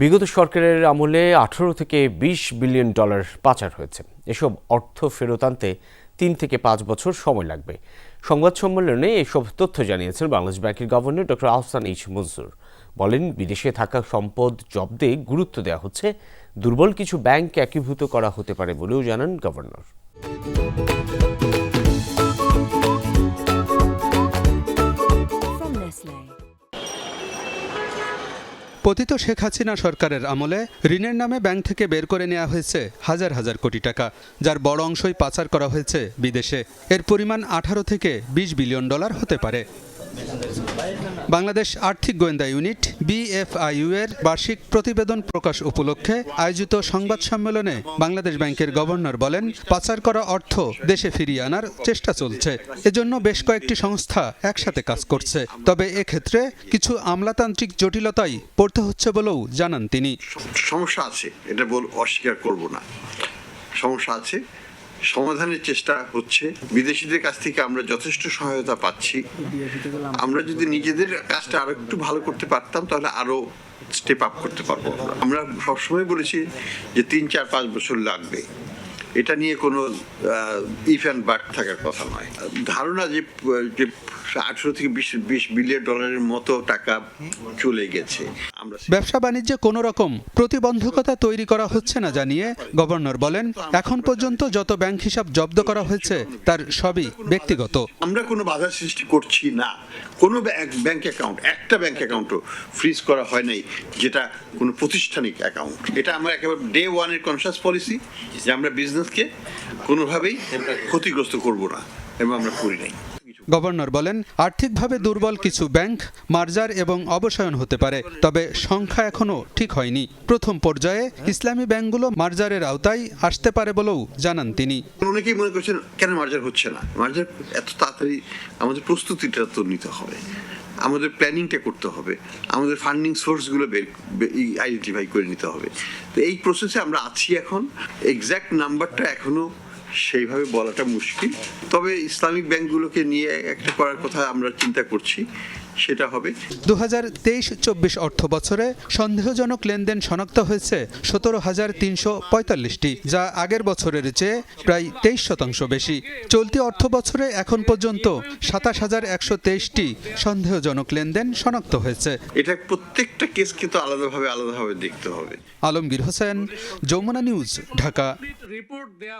বিগত সরকারের আমলে আঠারো থেকে বিশ বিলিয়ন ডলার পাচার হয়েছে। এসব অর্থ ফেরত আনতে তিন থেকে পাঁচ বছর সময় লাগবে। সংবাদ সম্মেলনে এসব তথ্য জানিয়েছেন বাংলাদেশ ব্যাংকের governor doctor Ahsan H Mansur. বলেন, বিদেশে থাকা সম্পদ জব্দে গুরুত্ব দেওয়া হচ্ছে। দুর্বল কিছু ব্যাংক একীভূত করা হতে পারে বলেও জানান গভর্নর। পতিত শেখ হাসিনা সরকারের আমলে ঋণের নামে ব্যাংক থেকে বের করে নেওয়া হয়েছে হাজার হাজার কোটি টাকা, যার বড় অংশই পাচার করা হয়েছে বিদেশে। এর পরিমাণ আঠারো থেকে বিশ বিলিয়ন ডলার হতে পারে। বাংলাদেশ আর্থিক গোয়েন্দা ইউনিট বিএফআইইউ এর বার্ষিক প্রতিবেদন প্রকাশ উপলক্ষে আয়োজিত সংবাদ সম্মেলনে বাংলাদেশ ব্যাংকের গভর্নর বলেন, পাচার করা অর্থ দেশে ফিরিয়ে আনার চেষ্টা চলছে। এজন্য বেশ কয়েকটি সংস্থা একসাথে কাজ করছে। তবে এক্ষেত্রে কিছু আমলাতান্ত্রিক জটিলতাই পড়তে হচ্ছে বলেও জানান তিনি। সমস্যা আছে, এটা বল অস্বীকার করব না। সমস্যা আছে সমাধানের চেষ্টা হচ্ছে। বিদেশিদের কাছ থেকে আমরা যথেষ্ট সহায়তা পাচ্ছি। আমরা যদি নিজেদের কাজটা আরও একটু ভালো করতে পারতাম, তাহলে আরও স্টেপ আপ করতে পারব আমরা। সবসময় বলেছি যে তিন, চার, পাঁচ বছর লাগবে। এটা নিয়ে কোনো ইফ অ্যান্ড বাট থাকার কথা নয়। ধারণা যে যে আঠেরো থেকে বিশ বিশ বিলিয়ন ডলারের মতো টাকা চলে গেছে। ব্যবসা বাণিজ্যে কোনো রকম প্রতিবন্ধকতা তৈরি করা হচ্ছে না জানিয়ে গভর্নর বলেন এখন পর্যন্ত যত ব্যাংক হিসাব জব্দ করা হয়েছে তার সবই ব্যক্তিগত। আমরা কোনো বাধা সৃষ্টি করছি না। কোনো ব্যাংক অ্যাকাউন্ট একটা ব্যাংক অ্যাকাউন্টও ফ্রিজ করা হয় নাই যেটা কোনো প্রতিষ্ঠানিক অ্যাকাউন্ট। এটা আমরা একেবারে ডে ওয়ানের কনসাস পলিসি যে আমরা বিজনেসকে কোনোভাবেই ক্ষতিগ্রস্ত করব না এবং আমরা করি নাই। গভর্নর বলেন, আর্থিকভাবে দুর্বল কিছু ব্যাংক, মার্জার এবং অবসায়ন হতে পারে, তবে সংখ্যা এখনও ঠিক হয়নি। প্রথম পর্যায়ে ইসলামী ব্যাংকগুলো মার্জারের আওতায় আসতে পারে বলেও জানান তিনি। অনেকেই মনে করছেন, কেন মার্জার হচ্ছে না? মার্জার এত তাড়াতাড়ি আমাদের প্রস্তুতিটা তো নিতে হবে। আমাদের প্ল্যানিংটা করতে হবে। আমাদের ফান্ডিং সোর্সগুলো বের আইডেন্টিফাই করে নিতে হবে। তো এই প্রসেসে আমরা আছি এখন। এক্স্যাক্ট নাম্বারটা এখনও সেইভাবে বলাটা মুশকিল। তবে ইসলামিক ব্যাংকগুলোকে নিয়ে একটা করার কথা আমরা চিন্তা করছি। সেটা হবে। দু হাজার তেইশ চব্বিশ অর্থ বছরে সন্দেহজনক লেনদেন শনাক্ত হয়েছে সতেরো হাজার তিনশো পঁয়তাল্লিশটি যা আগের বছরের চেয়ে প্রায় তেইশ শতাংশ বেশি। চলতি অর্থ বছরে এখন পর্যন্ত সাতাশ হাজার একশো তেইশটি সন্দেহজনক লেনদেন শনাক্ত হয়েছে। এটা প্রত্যেকটা কেসকে তো আলাদাভাবে আলাদাভাবে দেখতে হবে। আলমগীর হোসেন যমুনা নিউজ ঢাকা। রিপোর্ট দেয়া